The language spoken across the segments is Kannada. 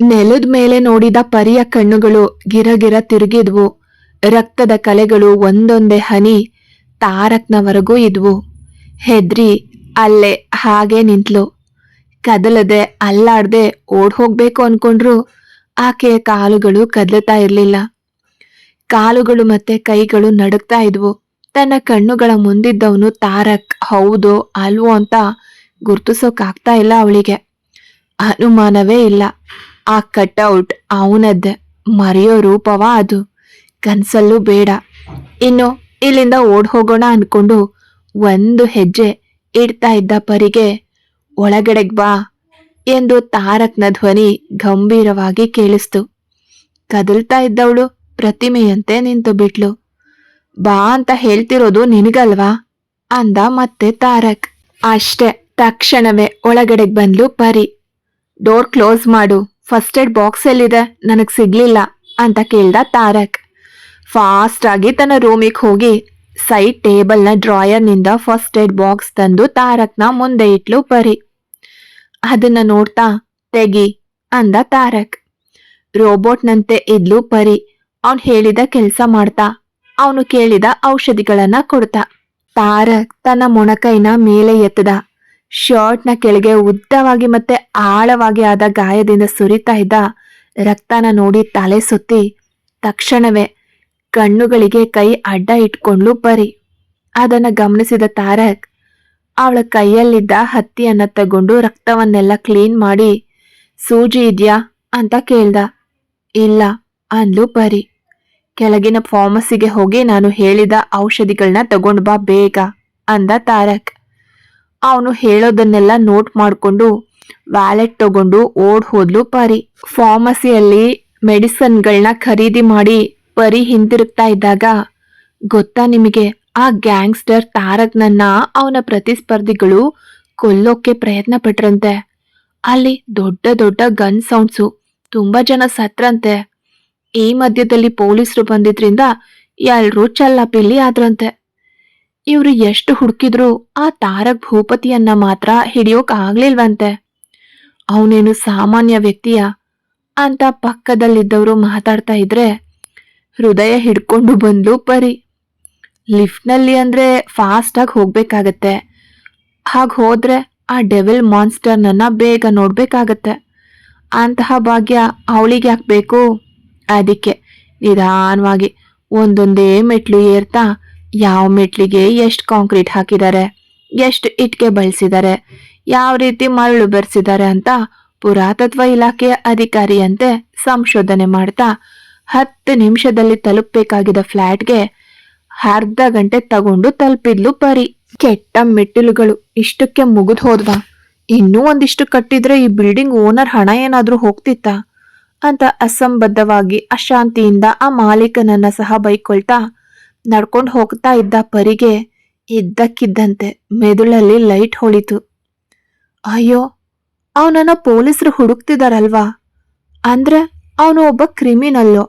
ನೆಲದ ಮೇಲೆ ನೋಡಿದ ಪರಿಯ ಕಣ್ಣುಗಳು ಗಿರಗಿರ ತಿರುಗಿದ್ವು. ರಕ್ತದ ಕಲೆಗಳು ಒಂದೊಂದೇ ಹನಿ ತಾರಕ್ನವರೆಗೂ ಇದ್ವು. ಹೆದ್ರಿ ಅಲ್ಲೇ ಹಾಗೆ ನಿಂತ್ಲು. ಕದಲದೆ ಅಲ್ಲಾಡ್ದೆ ಓಡ್ ಹೋಗ್ಬೇಕು ಅನ್ಕೊಂಡ್ರು ಆಕೆಯ ಕಾಲುಗಳು ಕದಲತಾ ಇರಲಿಲ್ಲ. ಕಾಲುಗಳು ಮತ್ತೆ ಕೈಗಳು ನಡುಕ್ತಾ ಇದ್ವು. ತನ್ನ ಕಣ್ಣುಗಳ ಮುಂದಿದ್ದವನು ತಾರಕ್ ಹೌದೋ ಅಲ್ವೋ ಅಂತ ಗುರ್ತಿಸೋಕಾಗ್ತಾ ಇಲ್ಲ ಅವಳಿಗೆ. ಅನುಮಾನವೇ ಇಲ್ಲ. ಆ ಕಟ್ಔಟ್ ಅವನದ್ದೆ ಮರೆಯೋ ರೂಪವ ಅದು. ಕನ್ಸಲ್ಲೂ ಬೇಡ. ಇನ್ನು ಇಲ್ಲಿಂದ ಓಡ್ ಹೋಗೋಣ ಅನ್ಕೊಂಡು ಒಂದು ಹೆಜ್ಜೆ ಇಡ್ತಾ ಇದ್ದ ಪರಿಗೆ, ಒಳಗಡೆಗ್ ಬಾ ಎಂದು ತಾರಕ್ನ ಧ್ವನಿ ಗಂಭೀರವಾಗಿ ಕೇಳಿಸ್ತು. ಕದಲ್ತಾ ಇದ್ದವಳು ಪ್ರತಿಮೆಯಂತೆ ನಿಂತು ಬಿಟ್ಲು. ಬಾ ಅಂತ ಹೇಳ್ತಿರೋದು ನಿನಗಲ್ವಾ? ಅಂದ ಮತ್ತೆ ತಾರಕ್. ಅಷ್ಟೇ, ತಕ್ಷಣವೇ ಒಳಗಡೆಗ್ ಬಂದ್ಲು ಪರಿ. ಡೋರ್ ಕ್ಲೋಸ್ ಮಾಡು. ಫಸ್ಟ್ ಏಡ್ ಬಾಕ್ಸ್ ಎಲ್ಲಿದೆ? ನನಗೆ ಸಿಗ್ಲಿಲ್ಲ ಅಂತ ಕೇಳ್ದ ತಾರಕ್. ಫಾಸ್ಟ್ ಆಗಿ ತನ್ನ ರೂಮಿಗೆ ಹೋಗಿ ಸೈಡ್ ಟೇಬಲ್ನ ಡ್ರಾಯರ್ನಿಂದ ಫಸ್ಟ್ ಏಡ್ ಬಾಕ್ಸ್ ತಂದು ತಾರಕ್ನ ಮುಂದೆ ಇಟ್ಲು ಪರಿ. ಅದನ್ನ ನೋಡ್ತಾ ತೆಗಿ ಅಂದ ತಾರಕ್. ರೋಬೋಟ್ನಂತೆ ಇದ್ಲು ಪರಿ. ಅವನು ಹೇಳಿದ ಕೆಲಸ ಮಾಡ್ತಾ. ಅವನು ಕೇಳಿದ ಔಷಧಿಗಳನ್ನ ಕೊಡ್ತಾ. ತಾರಕ್ ತನ್ನ ಮೊಣಕೈನ ಮೇಲೆ ಎತ್ತದ ಶರ್ಟ್ನ ಕೆಳಗೆ ಉದ್ದವಾಗಿ ಮತ್ತೆ ಆಳವಾಗಿ ಆದ ಗಾಯದಿಂದ ಸುರಿತಾ ಇದ್ದ ರಕ್ತನ ನೋಡಿ ತಲೆ ಸುತ್ತಿ, ತಕ್ಷಣವೇ ಕಣ್ಣುಗಳಿಗೆ ಕೈ ಅಡ್ಡ ಇಟ್ಕೊಂಡ್ಲು ಬರಿ. ಅದನ್ನ ಗಮನಿಸಿದ ತಾರಕ್, ಅವಳ ಕೈಯಲ್ಲಿದ್ದ ಹತ್ತಿಯನ್ನ ತಗೊಂಡು ರಕ್ತವನ್ನೆಲ್ಲ ಕ್ಲೀನ್ ಮಾಡಿ, ಸೂಜಿ ಇದ್ಯಾ ಅಂತ ಕೇಳ್ದ. ಇಲ್ಲ ಅಂದ್ಲು ಬರಿ. ಕೆಳಗಿನ ಫಾರ್ಮಸಿಗೆ ಹೋಗಿ ನಾನು ಹೇಳಿದ ಔಷಧಿಗಳನ್ನ ತಗೊಂಡು ಬಾ ಬೇಗ ಅಂದ ತಾರಕ್. ಅವನು ಹೇಳೋದನ್ನೆಲ್ಲ ನೋಟ್ ಮಾಡಿಕೊಂಡು ವ್ಯಾಲೆಟ್ ತಗೊಂಡು ಓಡ್ ಹೋದ್ಲು ಪರಿ. ಫಾರ್ಮಸಿಯಲ್ಲಿ ಮೆಡಿಸನ್ಗಳನ್ನ ಖರೀದಿ ಮಾಡಿ ಪರಿ ಹಿಂದಿರುಗ್ತಾ ಇದ್ದಾಗ ಗೊತ್ತಾ ನಿಮಗೆ? ಆ ಗ್ಯಾಂಗ್ಸ್ಟರ್ ತಾರಕ್ನನ್ನ ಅವನ ಪ್ರತಿಸ್ಪರ್ಧಿಗಳು ಕೊಲ್ಲೋಕೆ ಪ್ರಯತ್ನ ಪಟ್ರಂತೆ. ಅಲ್ಲಿ ದೊಡ್ಡ ದೊಡ್ಡ ಗನ್ ಸೌಂಡ್ಸು ತುಂಬಾ ಜನ ಸತ್ರಂತೆ. ಈ ಮಧ್ಯದಲ್ಲಿ ಪೊಲೀಸರು ಬಂದಿದ್ರಿಂದ ಎಲ್ರೂ ಚಲ್ಲಾಪಿಲ್ಲಿ ಆದ್ರಂತೆ. ಇವ್ರು ಎಷ್ಟು ಹುಡುಕಿದ್ರು ಆ ತಾರಕ್ ಭೂಪತಿಯನ್ನ ಮಾತ್ರ ಹಿಡಿಯೋಕ್ ಆಗ್ಲಿಲ್ವಂತೆ. ಅವನೇನು ಸಾಮಾನ್ಯ ವ್ಯಕ್ತಿಯ? ಅಂತ ಪಕ್ಕದಲ್ಲಿದ್ದವರು ಮಾತಾಡ್ತಾ ಇದ್ರೆ, ಹೃದಯ ಹಿಡ್ಕೊಂಡು ಬಂದ್ಲು ಪರಿ. ಲಿಫ್ಟ್ನಲ್ಲಿ ಅಂದ್ರೆ ಫಾಸ್ಟ್ ಆಗಿ ಹೋಗ್ಬೇಕಾಗತ್ತೆ. ಹಾಗೆ ಹೋದ್ರೆ ಆ ಡೆವಿಲ್ ಮಾನ್ಸ್ಟರ್ನನ್ನ ಬೇಗ ನೋಡ್ಬೇಕಾಗತ್ತೆ. ಅಂತಹ ಭಾಗ್ಯ ಅವಳಿಗೆ ಹಾಕ್ಬೇಕು ಅದಕ್ಕೆ ನಿಧಾನವಾಗಿ ಒಂದೊಂದೇ ಮೆಟ್ಲು ಏರ್ತಾ ಯಾವ ಮೆಟ್ಲಿಗೆ ಎಷ್ಟು ಕಾಂಕ್ರೀಟ್ ಹಾಕಿದ್ದಾರೆ ಎಷ್ಟು ಇಟ್ಕೆ ಬಳಸಿದ್ದಾರೆ ಯಾವ ರೀತಿ ಮರಳು ಬೆರೆಸಿದ್ದಾರೆ ಅಂತ ಪುರಾತತ್ವ ಇಲಾಖೆಯ ಅಧಿಕಾರಿಯಂತೆ ಸಂಶೋಧನೆ ಮಾಡ್ತಾ ಹತ್ತು ನಿಮಿಷದಲ್ಲಿ ತಲುಪಬೇಕಾಗಿದ್ದ ಫ್ಲ್ಯಾಟ್ಗೆ ಅರ್ಧ ಗಂಟೆ ತಗೊಂಡು ತಲುಪಿದ್ಲು ಪರಿ. ಕೆಟ್ಟ ಮೆಟ್ಟಿಲುಗಳು ಇಷ್ಟಕ್ಕೆ ಮುಗಿದು ಹೋದ್ವಾ? ಇನ್ನೂ ಒಂದಿಷ್ಟು ಕಟ್ಟಿದ್ರೆ ಈ ಬಿಲ್ಡಿಂಗ್ ಓನರ್ ಹಣ ಏನಾದರೂ ಹೋಗ್ತಿತ್ತಾ? ಅಂತ ಅಸಂಬದ್ಧವಾಗಿ ಅಶಾಂತಿಯಿಂದ ಆ ಮಾಲೀಕನನ್ನ ಸಹ ಬೈಕೊಳ್ತಾ ನಡ್ಕೊಂಡು ಹೋಗ್ತಾ ಇದ್ದ ಪರಿಗೆ ಇದ್ದಕ್ಕಿದ್ದಂತೆ ಮೆದುಳಲ್ಲಿ ಲೈಟ್ ಹೊಳಿತು. ಅಯ್ಯೋ, ಅವನನ್ನ ಪೊಲೀಸರು ಹುಡುಕ್ತಿದಾರಲ್ವಾ? ಅಂದ್ರೆ ಅವನು ಒಬ್ಬ ಕ್ರಿಮಿನಲ್ಲು.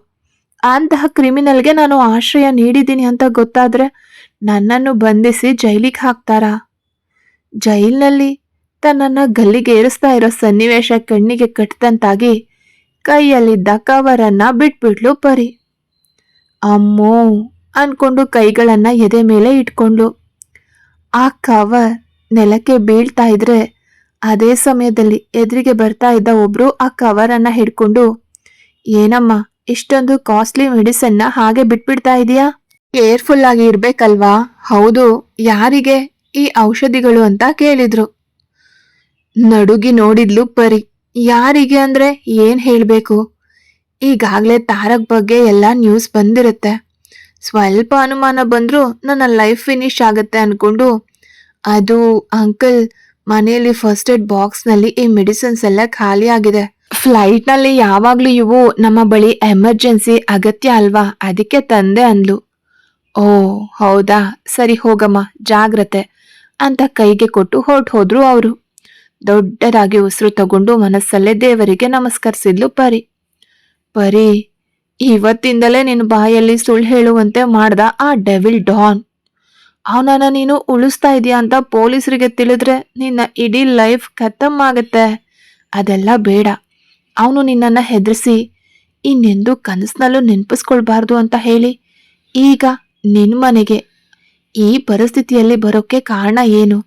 ಅಂತಹ ಕ್ರಿಮಿನಲ್ಗೆ ನಾನು ಆಶ್ರಯ ನೀಡಿದ್ದೀನಿ ಅಂತ ಗೊತ್ತಾದ್ರೆ ನನ್ನನ್ನು ಬಂಧಿಸಿ ಜೈಲಿಗೆ ಹಾಕ್ತಾರಾ? ಜೈಲಿನಲ್ಲಿ ತನ್ನನ್ನು ಗಲ್ಲಿಗೆ ಏರಿಸ್ತಾ ಇರೋ ಸನ್ನಿವೇಶ ಕಣ್ಣಿಗೆ ಕಟ್ಟಿದಂತಾಗಿ ಕೈಯಲ್ಲಿದ್ದ ಕವರನ್ನ ಬಿಟ್ಬಿಟ್ಲು ಪರಿ. ಅಮ್ಮೋ ಅನ್ಕೊಂಡು ಕೈಗಳನ್ನ ಎದೆ ಮೇಲೆ ಇಟ್ಕೊಂಡ್ಲು ಆ ಕವರ್ ನೆಲಕ್ಕೆ ಬೀಳ್ತಾ ಇದ್ರೆ ಅದೇ ಸಮಯದಲ್ಲಿ ಎದುರಿಗೆ ಬರ್ತಾ ಇದ್ದ ಒಬ್ರು ಆ ಕವರನ್ನ ಹಿಡ್ಕೊಂಡು, ಏನಮ್ಮ, ಇಷ್ಟೊಂದು ಕಾಸ್ಟ್ಲಿ ಮೆಡಿಸನ್ನ ಹಾಗೆ ಬಿಟ್ಬಿಡ್ತಾ ಇದೀಯಾ? ಕೇರ್ಫುಲ್ ಆಗಿ ಇರ್ಬೇಕಲ್ವಾ? ಹೌದು, ಯಾರಿಗೆ? ಈ ಔಷಧಿಗಳು ಅಂತ ಕೇಳಿದ್ರು. ನಡುಗಿ ನೋಡಿದ್ಲು ಪರಿ, ಯಾರಿಗೆ ಅಂದ್ರೆ ಏನ್ ಹೇಳ್ಬೇಕು? ಈಗಾಗ್ಲೇ ತಾರಕ್ ಬಗ್ಗೆ ಎಲ್ಲ ನ್ಯೂಸ್ ಬಂದಿರುತ್ತೆ. ಸ್ವಲ್ಪ ಅನುಮಾನ ಬಂದರೂ ನನ್ನ ಲೈಫ್ ಫಿನಿಶ್ ಆಗುತ್ತೆ ಅಂದ್ಕೊಂಡು ಅದು ಅಂಕಲ್ ಮನೆಯಲ್ಲಿ ಫಸ್ಟ್ ಏಡ್ ಬಾಕ್ಸ್ನಲ್ಲಿ ಈ ಮೆಡಿಸಿನ್ಸ್ ಎಲ್ಲ ಖಾಲಿ ಆಗಿದೆ. ಫ್ಲೈಟ್ನಲ್ಲಿ ಯಾವಾಗಲೂ ಇವು ನಮ್ಮ ಬಳಿ ಎಮರ್ಜೆನ್ಸಿ ಅಗತ್ಯ ಅಲ್ವಾ? ಅದಕ್ಕೆ ತಂದೆ ಅಂದ್ಲು. ಓ, ಹೌದಾ? ಸರಿ ಹೋಗಮ್ಮ, ಜಾಗ್ರತೆ ಅಂತ ಕೈಗೆ ಕೊಟ್ಟು ಹೊರಟು ಹೋದ್ರು ಅವರು. ದೊಡ್ಡದಾಗಿ ಉಸಿರು ತಗೊಂಡು ಮನಸ್ಸಲ್ಲೇ ದೇವರಿಗೆ ನಮಸ್ಕರಿಸಿದ್ಲು ಪರಿ. ಪರಿ ಇವತ್ತಿಂದಲೇ ನಿನ್ನ ಬಾಯಲ್ಲಿ ಸುಳ್ಳು ಹೇಳುವಂತೆ ಮಾಡ್ದ ಆ ಡೆವಿಲ್ ಡಾನ್. ಅವನನ್ನ ನೀನು ಉಳಿಸ್ತಾ ಇದೀಯ ಅಂತ ಪೊಲೀಸರಿಗೆ ತಿಳಿದ್ರೆ ನಿನ್ನ ಇಡೀ ಲೈಫ್ ಖತಮ್ ಆಗತ್ತೆ ಅದೆಲ್ಲ ಬೇಡ. ಅವನು ನಿನ್ನನ್ನು ಹೆದರಿಸಿ, ಇನ್ನೆಂದೂ ಕನಸಿನಲ್ಲೂ ನೆನಪಿಸ್ಕೊಳ್ಬಾರ್ದು ಅಂತ ಹೇಳಿ, ಈಗ ನಿನ್ ಮನೆಗೆ ಈ ಪರಿಸ್ಥಿತಿಯಲ್ಲಿ ಬರೋಕ್ಕೆ ಕಾರಣ ಏನು?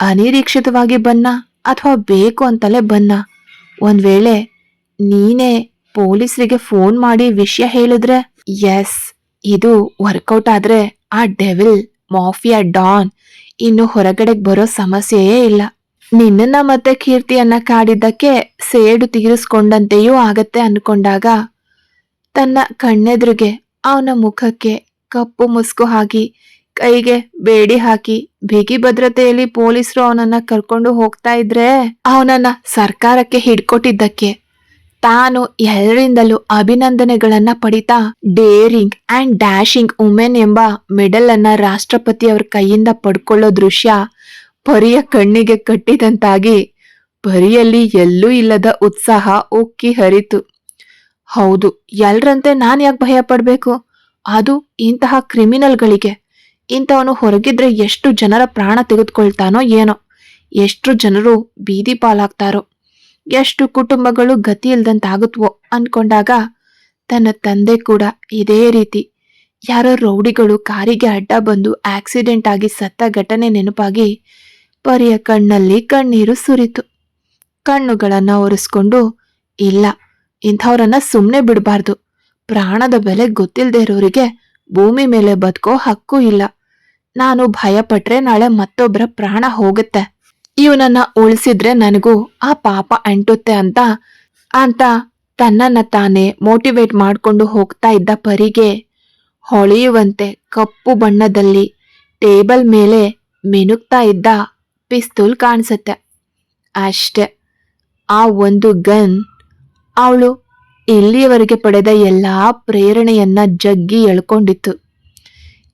ಅನಿರೀಕ್ಷಿತವಾಗಿ ಬನ್ನ ಅಥವಾ ಬೇಕು ಅಂತಲೇ ಬನ್ನ. ಒಂದ್ ವೇಳೆ ನೀನೇ ಪೊಲೀಸರಿಗೆ ಫೋನ್ ಮಾಡಿ ವಿಷಯ ಹೇಳಿದ್ರೆ ಎಸ್ ಇದು ವರ್ಕೌಟ್ ಆದ್ರೆ ಆ ಡೆವಿಲ್, ಮಾಫಿಯಾ, ಡಾನ್ ಇನ್ನು ಹೊರಗಡೆಗೆ ಬರೋ ಸಮಸ್ಯೆಯೇ ಇಲ್ಲ. ನಿನ್ನ ಮತ್ತೆ ಕೀರ್ತಿಯನ್ನ ಕಾಡಿದ್ದಕ್ಕೆ ಸೇಡು ತೀರಿಸ್ಕೊಂಡಂತೆಯೂ ಆಗತ್ತೆ ಅನ್ಕೊಂಡಾಗ, ತನ್ನ ಕಣ್ಣೆದುರಿಗೆ ಅವನ ಮುಖಕ್ಕೆ ಕಪ್ಪು ಮುಸ್ಕು ಹಾಕಿ, ಕೈಗೆ ಬೇಡಿ ಹಾಕಿ, ಬಿಗಿ ಭದ್ರತೆಯಲ್ಲಿ ಪೊಲೀಸರು ಅವನನ್ನ ಕರ್ಕೊಂಡು ಹೋಗ್ತಾ ಇದ್ರೆ, ಅವನನ್ನ ಸರ್ಕಾರಕ್ಕೆ ಹಿಡ್ಕೊಟ್ಟಿದ್ದಕ್ಕೆ ತಾನು ಎಲ್ಲರಿಂದಲೂ ಅಭಿನಂದನೆಗಳನ್ನ ಪಡಿತಾ ಡೇರಿಂಗ್ ಅಂಡ್ ಡ್ಯಾಶಿಂಗ್ ವುಮೆನ್ ಎಂಬ ಮೆಡಲ್ ಅನ್ನ ರಾಷ್ಟ್ರಪತಿ ಅವ್ರ ಕೈಯಿಂದ ಪಡ್ಕೊಳ್ಳೋ ದೃಶ್ಯ ಪರಿಯ ಕಣ್ಣಿಗೆ ಕಟ್ಟಿದಂತಾಗಿ ಪರಿಯಲ್ಲಿ ಎಲ್ಲೂ ಇಲ್ಲದ ಉತ್ಸಾಹ ಉಕ್ಕಿ ಹರಿತು. ಹೌದು, ಎಲ್ರಂತೆ ನಾನ್ ಯಾಕೆ ಭಯ ಪಡ್ಬೇಕು? ಅದು ಇಂತಹ ಕ್ರಿಮಿನಲ್ಗಳಿಗೆ. ಇಂಥವನು ಹೊರಗಿದ್ರೆ ಎಷ್ಟು ಜನರ ಪ್ರಾಣ ತೆಗೆದುಕೊಳ್ತಾನೋ ಏನೋ. ಎಷ್ಟು ಜನರು ಬೀದಿ ಪಾಲಾಗ್ತಾರೋ. ಎಷ್ಟು ಕುಟುಂಬಗಳು ಗತಿ ಇಲ್ದಂತಾಗುತ್ತವೋ ಅನ್ಕೊಂಡಾಗ ತನ್ನ ತಂದೆ ಕೂಡ ಇದೇ ರೀತಿ. ಯಾರೋ ರೌಡಿಗಳು ಕಾರಿಗೆ ಅಡ್ಡ ಬಂದು ಆಕ್ಸಿಡೆಂಟ್ ಆಗಿ ಸತ್ತ ಘಟನೆ ನೆನಪಾಗಿ ಪರಿಯ ಕಣ್ಣಲ್ಲಿ ಕಣ್ಣೀರು ಸುರಿತು. ಕಣ್ಣುಗಳನ್ನು ಒರೆಸ್ಕೊಂಡು, ಇಲ್ಲ, ಇಂಥವ್ರನ್ನ ಸುಮ್ಮನೆ ಬಿಡಬಾರ್ದು. ಪ್ರಾಣದ ಬೆಲೆ ಗೊತ್ತಿಲ್ಲದೆ ಇರೋರಿಗೆ ಭೂಮಿ ಮೇಲೆ ಬದುಕೋ ಹಕ್ಕು ಇಲ್ಲ. ನಾನು ಭಯಪಟ್ರೆ ನಾಳೆ ಮತ್ತೊಬ್ಬರ ಪ್ರಾಣ ಹೋಗುತ್ತೆ. ಇವನನ್ನ ಉಳಿಸಿದ್ರೆ ನನಗೂ ಆ ಪಾಪ ಅಂಟುತ್ತೆ ಅಂತ. ಅಂತ ತನ್ನನ್ನ ತಾನೇ ಮೋಟಿವೇಟ್ ಮಾಡಿಕೊಂಡು ಹೋಗ್ತಾ ಇದ್ದ ಪರಿಗೆ ಹೊಳೆಯುವಂತೆ ಕಪ್ಪು ಬಣ್ಣದಲ್ಲಿ ಟೇಬಲ್ ಮೇಲೆ ಮೆನುಗ್ತಾ ಇದ್ದ ಪಿಸ್ತೂಲ್ ಕಾಣಿಸುತ್ತೆ. ಅಷ್ಟೆ, ಆ ಒಂದು ಗನ್ ಅವಳು ಇಲ್ಲಿಯವರೆಗೆ ಪಡೆದ ಎಲ್ಲಾ ಪ್ರೇರಣೆಯನ್ನ ಜಗ್ಗಿ ಎಳ್ಕೊಂಡಿತ್ತು.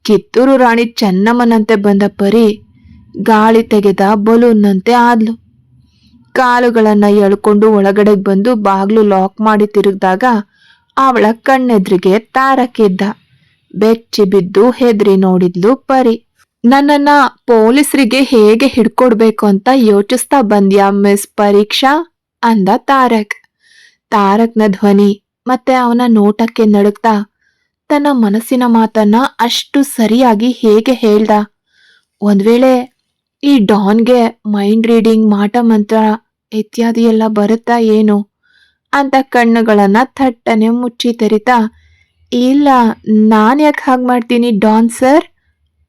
ಕಿತ್ತೂರು ರಾಣಿ ಚೆನ್ನಮ್ಮನಂತೆ ಬಂದ ಪರಿ ಗಾಳಿ ತೆಗೆದ ಬಲೂನ್ನಂತೆ ಆದ್ಲು. ಕಾಲುಗಳನ್ನ ಎಳ್ಕೊಂಡು ಒಳಗಡೆ ಬಂದು ಬಾಗ್ಲು ಲಾಕ್ ಮಾಡಿ ತಿರುಗಿದಾಗ ಅವಳ ಕಣ್ಣೆದ್ರಿಗೆ ತಾರಕ್ಕಿದ್ದ ಬೆಚ್ಚಿ ಬಿದ್ದು ಹೆದ್ರಿ ನೋಡಿದ್ಲು ಪರಿ. ನನ್ನನ್ನ ಪೊಲೀಸರಿಗೆ ಹೇಗೆ ಹಿಡ್ಕೊಡ್ಬೇಕು ಅಂತ ಯೋಚಿಸ್ತಾ ಬಂದ್ಯಾ ಮಿಸ್ ಪರೀಕ್ಷಾ? ಅಂದ ತಾರಕ್. ತಾರಕ್ನ ಧ್ವನಿ ಮತ್ತೆ ಅವನ ನೋಟಕ್ಕೆ ನಡುಕ್ತಾ ತನ್ನ ಮನಸ್ಸಿನ ಮಾತನ್ನ ಅಷ್ಟು ಸರಿಯಾಗಿ ಹೇಗೆ ಹೇಳ್ದ? ಒಂದ್ ವೇಳೆ ಈ ಡಾನ್ಗೆ ಮೈಂಡ್ ರೀಡಿಂಗ್ ಮಾಟ ಮಂತ್ರ ಇತ್ಯಾದಿ ಎಲ್ಲ ಬರುತ್ತಾ ಏನು? ಅಂತ ಕಣ್ಣುಗಳನ್ನು ಥಟ್ಟನೆ ಮುಚ್ಚಿ ತೆರಿತಾ, ಇಲ್ಲ, ನಾನು ಯಾಕೆ ಹಾಗೆ ಮಾಡ್ತೀನಿ ಡಾನ್ ಸರ್?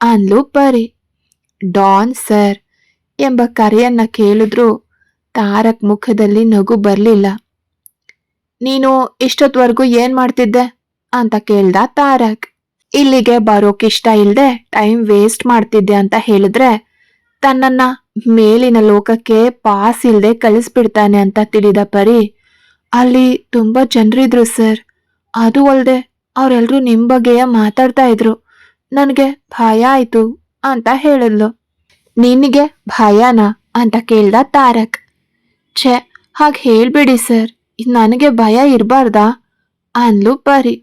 ಅನ್ಲು ಪರಿ. ಡಾನ್ ಸರ್ ಎಂಬ ಕರೆಯನ್ನು ಕೇಳಿದ್ರು ತಾರಕ್ ಮುಖದಲ್ಲಿ ನಗು ಬರಲಿಲ್ಲ. ನೀನು ಇಷ್ಟೊತ್ವರೆಗೂ ಏನು ಮಾಡ್ತಿದ್ದೆ? ಅಂತ ಕೇಳ್ದ ತಾರಕ್. ಇಲ್ಲಿಗೆ ಬರೋಕಿಷ್ಟ ಇಲ್ಲದೆ ಟೈಮ್ ವೇಸ್ಟ್ ಮಾಡ್ತಿದ್ದೆ ಅಂತ ಹೇಳಿದ್ರೆ ತನ್ನನ್ನ ಮೇಲಿನ ಲೋಕಕ್ಕೆ ಪಾಸ್ ಇಲ್ಲದೆ ಕಳಿಸ್ಬಿಡ್ತಾನೆ ಅಂತ ತಿಳಿದ ಪರಿ, ಅಲ್ಲಿ ತುಂಬಾ ಜನರಿದ್ರು ಸರ್. ಅದು ಅಲ್ಲದೆ ಅವರೆಲ್ಲರೂ ನಿಮ್ಮ ಬಗ್ಗೆಯ ಮಾತಾಡ್ತಾ ಇದ್ರು. ನನಗೆ ಭಯ ಆಯ್ತು ಅಂತ ಹೇಳಿದ್ಲು. ನಿನಗೆ ಭಯನಾ ಅಂತ ಕೇಳ್ದ ತಾರಕ್. ಛೆ, ಹಾಗೆ ಹೇಳ್ಬಿಡಿ ಸರ್, ನನಗೆ ಭಯ ಇರಬಾರ್ದಾ? ಅಂದ್ಲು ಪರಿ.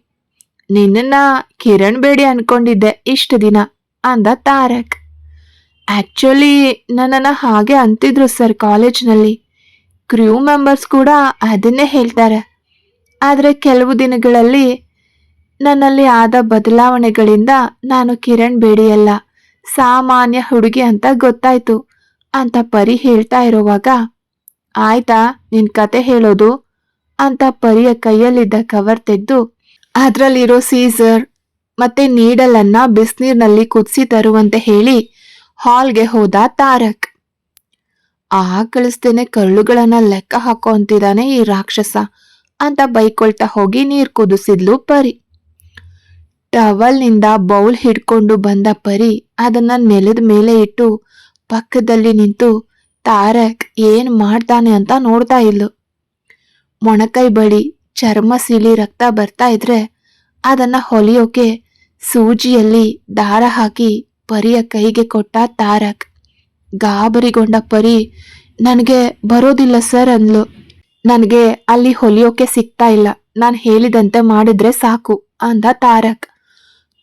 ನಿನ್ನ ಕಿರಣ್ ಬೇಡಿ ಅನ್ಕೊಂಡಿದ್ದೆ ಇಷ್ಟು ದಿನ, ಅಂದ ತಾರಕ್. ಆಕ್ಚುಲಿ ನನ್ನನ್ನು ಹಾಗೆ ಅಂತಿದ್ರು ಸರ್ ಕಾಲೇಜ್ನಲ್ಲಿ ಕ್ರ್ಯೂ ಮೆಂಬರ್ಸ್ ಕೂಡ ಅದನ್ನೇ ಹೇಳ್ತಾರೆ. ಆದರೆ ಕೆಲವು ದಿನಗಳಲ್ಲಿ ನನ್ನಲ್ಲಿ ಆದ ಬದಲಾವಣೆಗಳಿಂದ ನಾನು ಕಿರಣ್ ಬೇಡಿಯಲ್ಲ, ಸಾಮಾನ್ಯ ಹುಡುಗಿ ಅಂತ ಗೊತ್ತಾಯ್ತು ಅಂತ ಪರಿ ಹೇಳ್ತಾ ಇರುವಾಗ, ಆಯ್ತಾ, ನಿನ್ ಕತೆ ಹೇಳೋದು? ಅಂತ ಪರಿಯ ಕೈಯಲ್ಲಿದ್ದ ಕವರ್ ತೆಗೆದು, ಅದರಲ್ಲಿರೋ ಸೀಸರ್ ಮತ್ತೆ ನೀಡಲನ್ನ ಬಿಸ್ನೀರ್ನಲ್ಲಿ ಕುದಿಸಿ ತರುವಂತೆ ಹೇಳಿ ಹಾಲ್ಗೆ ಹೋದ ತಾರಕ್. ಆ ಕಳಿಸ್ತೇನೆ ಕರುಳುಗಳನ್ನ ಲೆಕ್ಕ ಹಾಕೋ ಅಂತಿದ್ದಾನೆ ಈ ರಾಕ್ಷಸ. ಅಂತ ಬೈಕೊಳ್ತಾ ಹೋಗಿ ನೀರ್ ಕುದಿಸಿದ್ಲು ಪರಿ. ಟವಲ್ನಿಂದ ಬೌಲ್ ಹಿಡ್ಕೊಂಡು ಬಂದ ಪರಿ ಅದನ್ನ ನೆಲದ ಮೇಲೆ ಇಟ್ಟು ಪಕ್ಕದಲ್ಲಿ ನಿಂತು, ತಾರಕ್, ಏನ್ ಮಾಡ್ತಾನೆ ಅಂತ ನೋಡ್ತಾ ಇದ್ಲು. ಮೊಣಕೈ ಬಳಿ ಚರ್ಮ ಸೀಳಿ ರಕ್ತ ಬರ್ತಾ ಇದ್ರೆ ಅದನ್ನ ಹೊಲಿಯೋಕೆ ಸೂಜಿಯಲ್ಲಿ ದಾರ ಹಾಕಿ ಪರಿಯ ಕೈಗೆ ಕೊಟ್ಟ ತಾರಕ್. ಗಾಬರಿಗೊಂಡ ಪರಿ, ನನಗೆ ಬರೋದಿಲ್ಲ ಸರ್ ಅಂದ್ಲು. ನನಗೆ ಅಲ್ಲಿ ಹೊಲಿಯೋಕೆ ಸಿಗ್ತಾ ಇಲ್ಲ. ನಾನು ಹೇಳಿದಂತೆ ಮಾಡಿದ್ರೆ ಸಾಕು ಅಂದ ತಾರಕ್.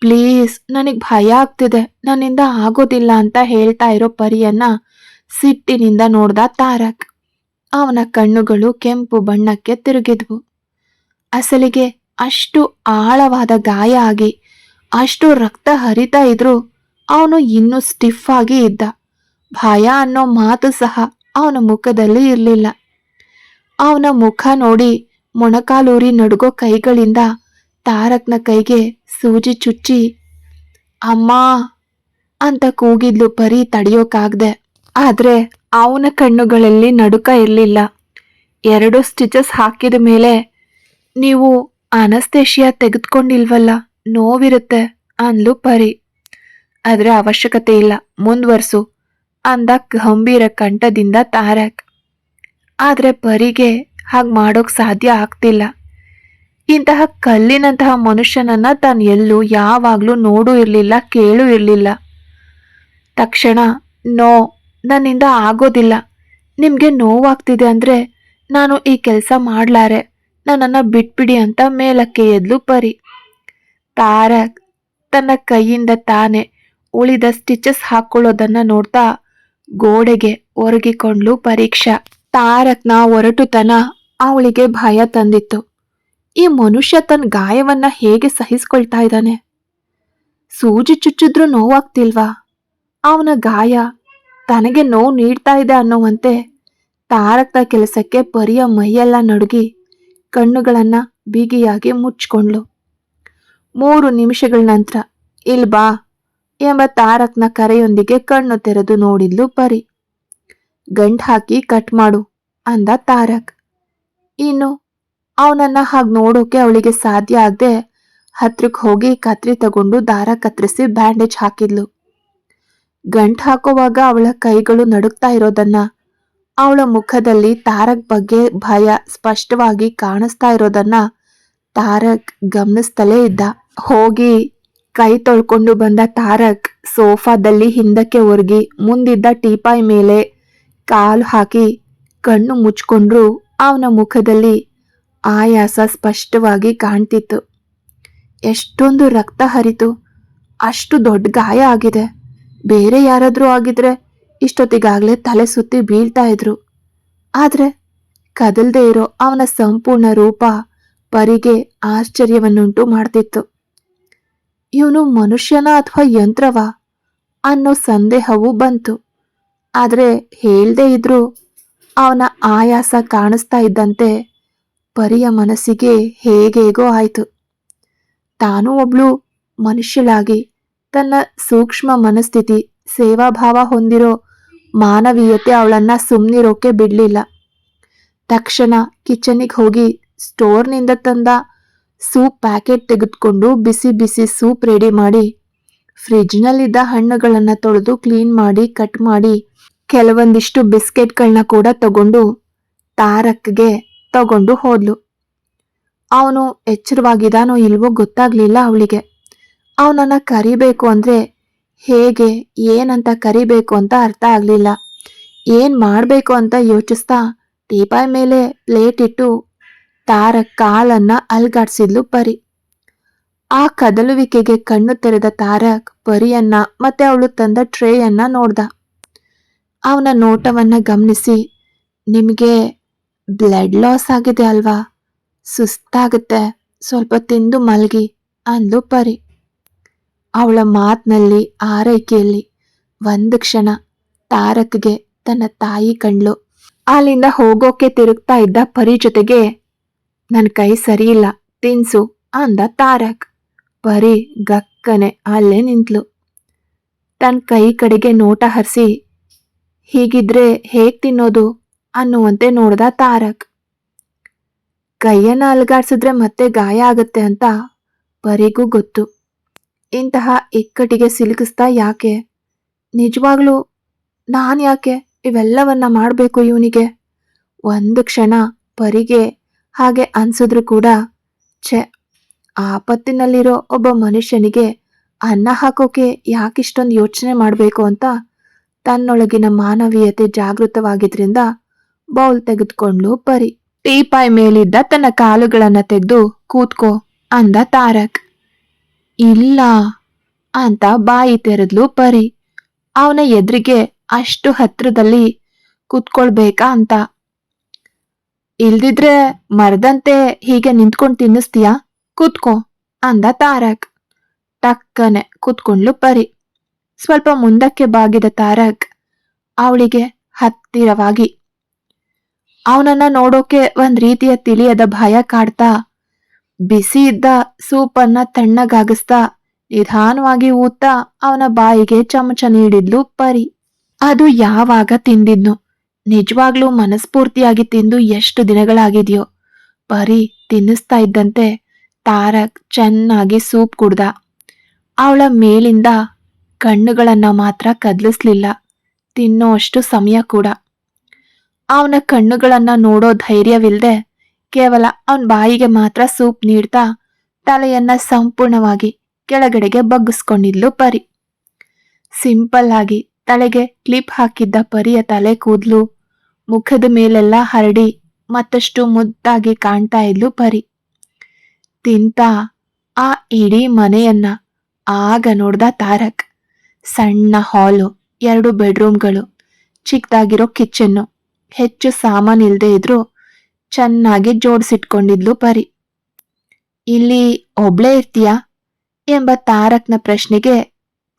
ಪ್ಲೀಸ್, ನನಗೆ ಭಯ ಆಗ್ತಿದೆ. ನನ್ನಿಂದ ಆಗೋದಿಲ್ಲ ಅಂತ ಹೇಳ್ತಾ ಇರೋ ಪರಿಯನ್ನ ಸಿಟ್ಟಿನಿಂದ ನೋಡ್ದ ತಾರಕ್. ಅವನ ಕಣ್ಣುಗಳು ಕೆಂಪು ಬಣ್ಣಕ್ಕೆ ತಿರುಗಿದ್ವು. ಅಸಲಿಗೆ ಅಷ್ಟು ಆಳವಾದ ಗಾಯ ಆಗಿ, ಅಷ್ಟು ರಕ್ತ ಹರಿತಾ ಇದ್ರು ಅವನು ಇನ್ನೂ ಸ್ಟಿಫ್ ಆಗಿ ಇದ್ದ. ಭಯ ಅನ್ನೋ ಮಾತು ಸಹ ಅವನ ಮುಖದಲ್ಲಿ ಇರಲಿಲ್ಲ. ಅವನ ಮುಖ ನೋಡಿ ಮೊಣಕಾಲೂರಿ ನಡುಗೋ ಕೈಗಳಿಂದ ತಾರಕ್ನ ಕೈಗೆ ಸೂಜಿ ಚುಚ್ಚಿ, ಅಮ್ಮ ಅಂತ ಕೂಗಿದ್ಲು ಪರಿ ತಡೆಯೋಕಾಗ್ದೆ. ಆದ್ರೆ ಅವನ ಕಣ್ಣುಗಳಲ್ಲಿ ನಡುಕ ಇರಲಿಲ್ಲ. ಎರಡು ಸ್ಟಿಚಸ್ ಹಾಕಿದ ಮೇಲೆ, ನೀವು ಅನಸ್ತೇಶಿಯಾ ತೆಗೆದುಕೊಂಡಿಲ್ವಲ್ಲ, ನೋವಿರುತ್ತೆ ಅಂದ್ಲು ಪರಿ. ಅದ್ರ ಅವಶ್ಯಕತೆ ಇಲ್ಲ. ಮುಂದುವರ್ಸು. ಅಂದ ಗಂಭೀರ ಕಂಠದಿಂದ ತಾರಕ್. ಆದರೆ ಪರಿಗೆ ಹಾಗೆ ಮಾಡೋಕ್ ಸಾಧ್ಯ ಆಗ್ತಿಲ್ಲ. ಇಂತಹ ಕಲ್ಲಿನಂತಹ ಮನುಷ್ಯನನ್ನ ತಾನು ಎಲ್ಲೂ ಯಾವಾಗಲೂ ನೋಡೂ ಇರಲಿಲ್ಲ, ಕೇಳೂ ಇರಲಿಲ್ಲ. ತಕ್ಷಣ, ನೋ, ನನ್ನಿಂದ ಆಗೋದಿಲ್ಲ. ನಿಮಗೆ ನೋವಾಗ್ತಿದೆ ಅಂದರೆ ನಾನು ಈ ಕೆಲಸ ಮಾಡಲಾರೆ. ನನ್ನನ್ನು ಬಿಟ್ಬಿಡಿ ಅಂತ ಮೇಲಕ್ಕೆ ಎದ್ಲು ಪರಿ. ತಾರಕ್ ತನ್ನ ಕೈಯಿಂದ ತಾನೇ ಉಳಿದ ಸ್ಟಿಚಸ್ ಹಾಕೊಳ್ಳೋದನ್ನ ನೋಡ್ತಾ ಗೋಡೆಗೆ ಒರಗಿಕೊಂಡ್ಲು ಪರೀಕ್ಷಾ. ತಾರಕ್ನ ಒರಟುತನ ಅವಳಿಗೆ ಭಯ ತಂದಿತ್ತು. ಈ ಮನುಷ್ಯ ತನ್ನ ಗಾಯವನ್ನ ಹೇಗೆ ಸಹಿಸ್ಕೊಳ್ತಾ ಇದ್ದಾನೆ? ಸೂಜಿ ಚುಚ್ಚಿದ್ರೂ ನೋವಾಗ್ತಿಲ್ವಾ? ಅವನ ಗಾಯ ತನಗೆ ನೋವು ನೀಡ್ತಾ ಇದೆ ಅನ್ನುವಂತೆ ತಾರಕ್ನ ಕೆಲಸಕ್ಕೆ ಪರಿಯ ಮೈಯೆಲ್ಲ ನಡುಗಿ ಕಣ್ಣುಗಳನ್ನ ಬಿಗಿಯಾಗಿ ಮುಚ್ಕೊಂಡ್ಲು ಮೂರು ನಿಮಿಷಗಳ ನಂತರ, ಇಲ್ ಬಾ ಎಂಬ ತಾರಕ್ನ ಕರೆಯೊಂದಿಗೆ ಕಣ್ಣು ತೆರೆದು ನೋಡಿದ್ಲು ಪರಿ. ಗಂಟ್ ಹಾಕಿ ಕಟ್ ಮಾಡು ಅಂದ ತಾರಕ್. ಇನ್ನು ಅವನನ್ನ ಹಾಗೆ ನೋಡೋಕೆ ಅವಳಿಗೆ ಸಾಧ್ಯ ಆಗದೆ ಹತ್ರಕ್ಕೆ ಹೋಗಿ ಕತ್ರಿ ತಗೊಂಡು ದಾರ ಕತ್ತರಿಸಿ ಬ್ಯಾಂಡೇಜ್ ಹಾಕಿದ್ಲು. ಗಂಟ್ ಹಾಕುವಾಗ ಅವಳ ಕೈಗಳು ನಡುಗ್ತಾ ಇರೋದನ್ನ, ಅವಳ ಮುಖದಲ್ಲಿ ತಾರಕ್ ಬಗ್ಗೆ ಭಯ ಸ್ಪಷ್ಟವಾಗಿ ಕಾಣಿಸ್ತಾ ಇರೋದನ್ನ ತಾರಕ್ ಗಮನಿಸ್ತಲೇ ಇದ್ದ. ಹೋಗಿ ಕೈ ತೊಳ್ಕೊಂಡು ಬಂದ ತಾರಕ್ ಸೋಫಾದಲ್ಲಿ ಹಿಂದಕ್ಕೆ ಒರಗಿ ಮುಂದಿದ್ದ ಟೀಪಾಯ್ ಮೇಲೆ ಕಾಲು ಹಾಕಿ ಕಣ್ಣು ಮುಚ್ಕೊಂಡ್ರೂ ಅವನ ಮುಖದಲ್ಲಿ ಆಯಾಸ ಸ್ಪಷ್ಟವಾಗಿ ಕಾಣ್ತಿತ್ತು. ಎಷ್ಟೊಂದು ರಕ್ತ ಹರಿತು, ಅಷ್ಟು ದೊಡ್ಡ ಗಾಯ ಆಗಿದೆ. ಬೇರೆ ಯಾರಾದರೂ ಆಗಿದ್ರೆ ಇಷ್ಟೊತ್ತಿಗಾಗಲೇ ತಲೆ ಸುತ್ತಿ ಬೀಳ್ತಾ ಇದ್ರು. ಆದರೆ ಕದಲ್ದೇ ಇರೋ ಅವನ ಸಂಪೂರ್ಣ ರೂಪ, ಪರಿಗೆ ಆಶ್ಚರ್ಯವನ್ನುಂಟು ಮಾಡ್ತಿತ್ತು. ಇವನು ಮನುಷ್ಯನ ಅಥವಾ ಯಂತ್ರವ? ಅನ್ನೋ ಸಂದೇಹವೂ ಬಂತು. ಆದರೆ ಹೇಳದೇ ಇದ್ರೂ, ಅವನ ಆಯಾಸ ಕಾಣಿಸ್ತಾ ಇದ್ದಂತೆ ಪರಿಯ ಮನಸ್ಸಿಗೆ ಹೇಗೇಗೋ ಆಯಿತು. ತಾನೂ ಒಬ್ಳು ಮನುಷ್ಯಳಾಗಿ ತನ್ನ ಸೂಕ್ಷ್ಮ ಮನಸ್ಥಿತಿ, ಸೇವಾಭಾವ ಹೊಂದಿರೋ ಮಾನವೀಯತೆ ಅವಳನ್ನ ಸುಮ್ಮನಿರೋಕೆ ಬಿಡಲಿಲ್ಲ. ತಕ್ಷಣ ಕಿಚನಿಗೆ ಹೋಗಿ ಸ್ಟೋರ್ನಿಂದ ತಂದ ಸೂಪ್ ಪ್ಯಾಕೆಟ್ ತೆಗೆದುಕೊಂಡು ಬಿಸಿ ಬಿಸಿ ಸೂಪ್ ರೆಡಿ ಮಾಡಿ. ಫ್ರಿಜ್ನಲ್ಲಿದ್ದ ಹಣ್ಣುಗಳನ್ನು ತೊಳೆದು ಕ್ಲೀನ್ ಮಾಡಿ, ಕಟ್ ಮಾಡಿ. ಕೆಲವೊಂದಿಷ್ಟು ಬಿಸ್ಕೆಟ್ಗಳನ್ನ ಕೂಡ ತಗೊಂಡು ತಾರಕ್ಗೆ ತಗೊಂಡು ಹೋದ್ಲು. ಅವನು ಎಚ್ಚರವಾಗಿದ್ದಾನೋ ಇಲ್ವೋ ಗೊತ್ತಾಗ್ಲಿಲ್ಲ ಅವಳಿಗೆ. ಅವನನ್ನ ಕರಿಬೇಕು ಅಂದ್ರೆ ಹೇಗೆ, ಏನಂತ ಕರಿಬೇಕು ಅಂತ ಅರ್ಥ ಆಗಲಿಲ್ಲ. ಏನು ಮಾಡಬೇಕು ಅಂತ ಯೋಚಿಸ್ತಾ ಟೀಪಾಯ್ ಮೇಲೆ ಪ್ಲೇಟ್ ಇಟ್ಟು ತಾರಕ್ ಕಾಲನ್ನ ಅಲ್ಗಾಡ್ಸಿದ್ಲು ಪರಿ. ಆ ಕದಲುವಿಕೆಗೆ ಕಣ್ಣು ತೆರೆದ ತಾರಕ್ ಪರಿಯನ್ನ ಮತ್ತೆ ಅವಳು ತಂದ ಟ್ರೇಯನ್ನ ನೋಡ್ದ. ಅವನ ನೋಟವನ್ನ ಗಮನಿಸಿ, ನಿಮಗೆ ಬ್ಲಡ್ ಲಾಸ್ ಆಗಿದೆ ಅಲ್ವಾ? ಸುಸ್ತಾಗುತ್ತೆ, ಸ್ವಲ್ಪ ತಿಂದು ಮಲಗಿ, ಅಂದ್ಲು ಪರಿ. ಅವಳ ಮಾತಿನಲ್ಲಿ ಆರೈಕೆಯಲ್ಲಿ ಒಂದು ಕ್ಷಣ ತಾರಕ್ಗೆ ತನ್ನ ತಾಯಿ ಕಂಡ್ಲು. ಅಲ್ಲಿಂದ ಹೋಗೋಕೆ ತಿರುಗ್ತಾ ಇದ್ದ ಪರಿ ಜೊತೆಗೆ ನನ್ನ ಕೈ ಸರಿಯಿಲ್ಲ ತಿನ್ಸು ಅಂದ ತಾರಕ್. ಪರಿ ಗಕ್ಕನೆ ಅಲ್ಲೇ ನಿಂತ್ಲು. ತನ್ನ ಕೈ ಕಡೆಗೆ ನೋಟ ಹರಿಸಿ, ಹೀಗಿದ್ರೆ ಹೇಗೆ ತಿನ್ನೋದು ಅನ್ನುವಂತೆ ನೋಡ್ದ ತಾರಕ್. ಕೈಯನ್ನು ಅಲ್ಗಾಡ್ಸಿದ್ರೆ ಮತ್ತೆ ಗಾಯ ಆಗುತ್ತೆ ಅಂತ ಪರಿಗೂ ಗೊತ್ತು. ಇಂತಹ ಇಕ್ಕಟ್ಟಿಗೆ ಸಿಲುಕಿಸ್ತಾ ಯಾಕೆ? ನಿಜವಾಗ್ಲೂ ನಾನು ಯಾಕೆ ಇವೆಲ್ಲವನ್ನ ಮಾಡಬೇಕು ಇವನಿಗೆ? ಒಂದು ಕ್ಷಣ ಪರಿಗೆ ಹಾಗೆ ಅನ್ಸಿದ್ರು ಕೂಡ, ಛೆ ಆಪತ್ತಿನಲ್ಲಿರೋ ಒಬ್ಬ ಮನುಷ್ಯನಿಗೆ ಅನ್ನ ಹಾಕೋಕೆ ಯಾಕಿಷ್ಟೊಂದು ಯೋಚನೆ ಮಾಡಬೇಕು ಅಂತ ತನ್ನೊಳಗಿನ ಮಾನವೀಯತೆ ಜಾಗೃತವಾಗಿದ್ರಿಂದ ಬೌಲ್ ತೆಗೆದುಕೊಂಡ್ಲು ಪರಿ. ಟೀಪಾಯ್ ಮೇಲಿದ್ದ ತನ್ನ ಕಾಲುಗಳನ್ನ ತೆಗೆದು ಕೂತ್ಕೋ ಅಂದ ತಾರಕ್. ಇಲ್ಲ ಅಂತ ಬಾಯಿ ತೆರೆದ್ಲು ಪರಿ. ಅವನ ಎದುರಿಗೆ ಅಷ್ಟು ಹತ್ರದಲ್ಲಿ ಕೂತ್ಕೊಳ್ಬೇಕಾ ಅಂತ ಇಲ್ದಿದ್ರೆ ಮರದಂತೆ ಹೀಗೆ ನಿಂತ್ಕೊಂಡು ತಿನ್ನಿಸ್ತೀಯಾ? ಕೂತ್ಕೋ, ಅಂದ ತಾರಕ್. ಟಕ್ಕನೆ ಕೂತ್ಕೊಂಡ್ಲು ಪರಿ. ಸ್ವಲ್ಪ ಮುಂದಕ್ಕೆ ಬಾಗಿದ ತಾರಕ್ ಅವಳಿಗೆ ಹತ್ತಿರವಾಗಿ, ಅವನನ್ನ ನೋಡೋಕೆ ಒಂದ್ ರೀತಿಯ ತಿಳಿಯದ ಭಯ ಕಾಡ್ತಾ, ಬಿಸಿ ಇದ್ದ ಸೂಪನ್ನ ತಣ್ಣಗಾಗಿಸ್ತಾ, ನಿಧಾನವಾಗಿ ಊತ ಅವನ ಬಾಯಿಗೆ ಚಮಚ ನೀಡಿದ್ಲು ಪರಿ. ಅದು ಯಾವಾಗ ತಿಂದಿದ್ನು? ನಿಜವಾಗ್ಲೂ ಮನಸ್ಫೂರ್ತಿಯಾಗಿ ತಿಂದು ಎಷ್ಟು ದಿನಗಳಾಗಿದೆಯೋ. ಪರಿ ತಿನ್ನಿಸ್ತಾ ಇದ್ದಂತೆ ತಾರಕ್ ಚೆನ್ನಾಗಿ ಸೂಪ್ ಕುಡ್ದ. ಅವಳ ಮೇಲಿಂದ ಕಣ್ಣುಗಳನ್ನು ಮಾತ್ರ ಕದ್ಲಿಸ್ಲಿಲ್ಲ. ತಿನ್ನೋ ಅಷ್ಟು ಸಮಯ ಕೂಡ. ಅವನ ಕಣ್ಣುಗಳನ್ನು ನೋಡೋ ಧೈರ್ಯವಿಲ್ಲದೆ ಕೇವಲ ಅವನ ಬಾಯಿಗೆ ಮಾತ್ರ ಸೂಪ್ ನೀಡ್ತಾ ತಲೆಯನ್ನ ಸಂಪೂರ್ಣವಾಗಿ ಕೆಳಗಡೆಗೆ ಬಗ್ಗಿಸ್ಕೊಂಡಿದ್ಲು ಪರಿ. ಸಿಂಪಲ್ ಆಗಿ ತಲೆಗೆ ಕ್ಲಿಪ್ ಹಾಕಿದ್ದ ಪರಿಯ ತಲೆ ಕೂದ್ಲು. ಮುಖದ ಮೇಲೆಲ್ಲ ಹರಡಿ ಮತ್ತಷ್ಟು ಮುದ್ದಾಗಿ ಕಾಣ್ತಾ ಇದ್ಲು ಪರಿ. ತಿಂತ ಆ ಇಡೀ ಮನೆಯನ್ನ ಆಗ ನೋಡ್ದ ತಾರಕ್. ಸಣ್ಣ ಹಾಲು, ಎರಡು ಬೆಡ್ರೂಮ್ಗಳು ಚಿಕ್ಕದಾಗಿರೋ ಕಿಚನ್ನು, ಹೆಚ್ಚು ಸಾಮಾನು ಇಲ್ಲದೆ ಇದ್ರು ಚೆನ್ನಾಗಿ ಜೋಡಿಸಿಟ್ಕೊಂಡಿದ್ಲು ಪರಿ. ಇಲ್ಲಿ ಒಬ್ಳೇ ಇರ್ತೀಯಾ? ಎಂಬ ತಾರಕ್ನ ಪ್ರಶ್ನೆಗೆ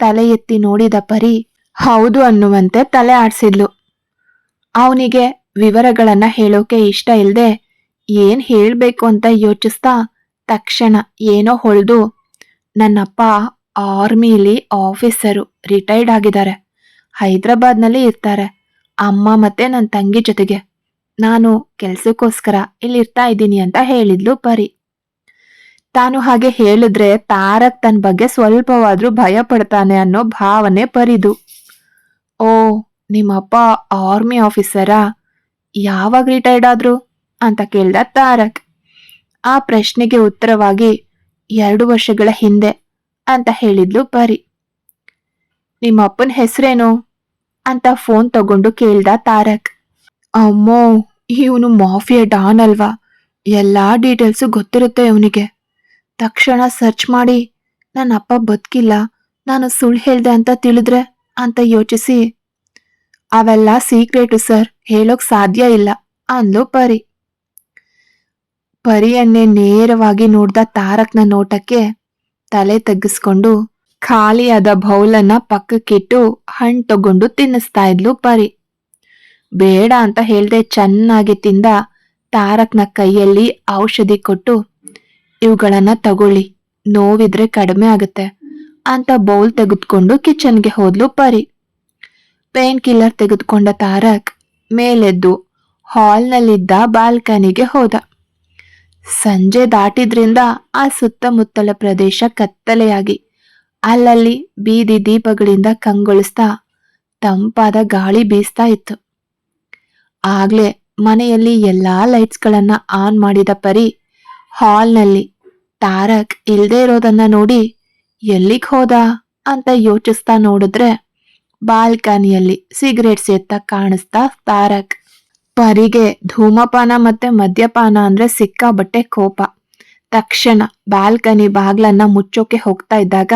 ತಲೆ ಎತ್ತಿ ನೋಡಿದ ಪರಿ ಹೌದು ಅನ್ನುವಂತೆ ತಲೆ ಆಡ್ಸಿದ್ಲು. ಅವನಿಗೆ ವಿವರಗಳನ್ನ ಹೇಳೋಕೆ ಇಷ್ಟ ಇಲ್ಲದೆ ಏನ್ ಹೇಳ್ಬೇಕು ಅಂತ ಯೋಚಿಸ್ತಾ ತಕ್ಷಣ ಏನೋ ಹೊಳೆದು, ನನ್ನಪ್ಪ ಆರ್ಮಿಲಿ ಆಫೀಸರು, ರಿಟೈರ್ಡ್ ಆಗಿದ್ದಾರೆ. ಹೈದರಾಬಾದ್ನಲ್ಲಿ ಇರ್ತಾರೆ. ಅಮ್ಮ ಮತ್ತೆ ನನ್ನ ತಂಗಿ ಜೊತೆಗೆ. ನಾನು ಕೆಲಸಕ್ಕೋಸ್ಕರ ಇಲ್ಲಿ ಇರ್ತಾ ಇದ್ದೀನಿ ಅಂತ ಹೇಳಿದ್ಲು ಪರಿ. ತಾನು ಹಾಗೆ ಹೇಳಿದ್ರೆ ತಾರಕ್ ತನ್ನ ಬಗ್ಗೆ ಸ್ವಲ್ಪವಾದ್ರೂ ಭಯ ಪಡ್ತಾನೆ ಅನ್ನೋ ಭಾವನೆ ಪರಿದು. ಓ, ನಿಮ್ಮಪ್ಪ ಆರ್ಮಿ ಆಫೀಸರಾ? ಯಾವಾಗ ರಿಟೈರ್ಡ್ ಆದ್ರು? ಅಂತ ಕೇಳ್ದ ತಾರಕ್. ಆ ಪ್ರಶ್ನೆಗೆ ಉತ್ತರವಾಗಿ, ಎರಡು ವರ್ಷಗಳ ಹಿಂದೆ ಅಂತ ಹೇಳಿದ್ಲು ಪರಿ. ನಿಮ್ಮಪ್ಪನ ಹೆಸರೇನು? ಅಂತ ಫೋನ್ ತಗೊಂಡು ಕೇಳ್ದ ತಾರಕ್. ಅಮ್ಮೋ, ಇವನು ಮಾಫಿಯಾ ಡಾನ್ ಅಲ್ವಾ? ಎಲ್ಲಾ ಡೀಟೇಲ್ಸು ಗೊತ್ತಿರುತ್ತೆ ಅವನಿಗೆ. ತಕ್ಷಣ ಸರ್ಚ್ ಮಾಡಿ ನನ್ನ ಅಪ್ಪ ಬದುಕಿಲ್ಲ, ನಾನು ಸುಳ್ಳು ಹೇಳ್ದೆ ಅಂತ ತಿಳಿದ್ರೆ? ಅಂತ ಯೋಚಿಸಿ. ಅವೆಲ್ಲ ಸೀಕ್ರೆಟು ಸರ್ ಹೇಳೋಕ್ ಸಾಧ್ಯ ಇಲ್ಲ. ಅಂದ್ಲು ಪರಿ. ಪರಿಯನ್ನೇ ನೇರವಾಗಿ ನೋಡ್ದ ತಾರಕ್ನ ನೋಟಕ್ಕೆ ತಲೆ ತಗ್ಗಿಸ್ಕೊಂಡು ಖಾಲಿಯಾದ ಬೌಲನ್ನ ಪಕ್ಕಕ್ಕಿಟ್ಟು ಹಣ್ಣು ತಗೊಂಡು ತಿನ್ನಿಸ್ತಾ ಇದ್ಲು ಪರಿ. ಬೇಡ ಅಂತ ಹೇಳ್ದೆ ಚೆನ್ನಾಗಿ ತಿಂದ ತಾರಕ್ನ ಕೈಯಲ್ಲಿ ಔಷಧಿ ಕೊಟ್ಟು ಇವುಗಳನ್ನ ತಗೊಳ್ಳಿ. ನೋವಿದ್ರೆ ಕಡಿಮೆ ಆಗುತ್ತೆ. ಅಂತ ಬೌಲ್ ತೆಗೆದುಕೊಂಡು ಕಿಚನ್ಗೆ ಹೋದ್ಲು ಪರಿ. ಪೇನ್ ಕಿಲ್ಲರ್ ತೆಗೆದುಕೊಂಡ ತಾರಕ್ ಮೇಲೆದ್ದು ಹಾಲ್ನಲ್ಲಿದ್ದ ಬಾಲ್ಕನಿಗೆ ಹೋದ. ಸಂಜೆ ದಾಟಿದ್ರಿಂದ ಆ ಸುತ್ತಮುತ್ತಲ ಪ್ರದೇಶ ಕತ್ತಲೆಯಾಗಿ. ಅಲ್ಲಲ್ಲಿ ಬೀದಿ ದೀಪಗಳಿಂದ ಕಂಗೊಳಿಸ್ತಾ ತಂಪಾದ ಗಾಳಿ ಬೀಸ್ತಾ ಇತ್ತು. ಆಗ್ಲೇ ಮನೆಯಲ್ಲಿ ಎಲ್ಲಾ ಲೈಟ್ಸ್ಗಳನ್ನ ಆನ್ ಮಾಡಿದ ಪರಿ ಹಾಲ್ನಲ್ಲಿ ತಾರಕ್ ಇಲ್ದೇ ಇರೋದನ್ನ ನೋಡಿ ಎಲ್ಲಿಗ್ ಹೋದ ಅಂತ ಯೋಚಿಸ್ತಾ ನೋಡಿದ್ರೆ ಬಾಲ್ಕನಿಯಲ್ಲಿ ಸಿಗರೇಟ್ ಸೇತ್ತ ಕಾಣಿಸ್ತಾ ತಾರಕ್. ಪರಿಗೆ ಧೂಮಪಾನ ಮತ್ತೆ ಮದ್ಯಪಾನ ಅಂದ್ರೆ ಸಿಕ್ಕಾಬಟ್ಟೆ ಕೋಪ. ತಕ್ಷಣ ಬಾಲ್ಕನಿ ಬಾಗ್ಲನ್ನ ಮುಚ್ಚೋಕೆ ಹೋಗ್ತಾ ಇದ್ದಾಗ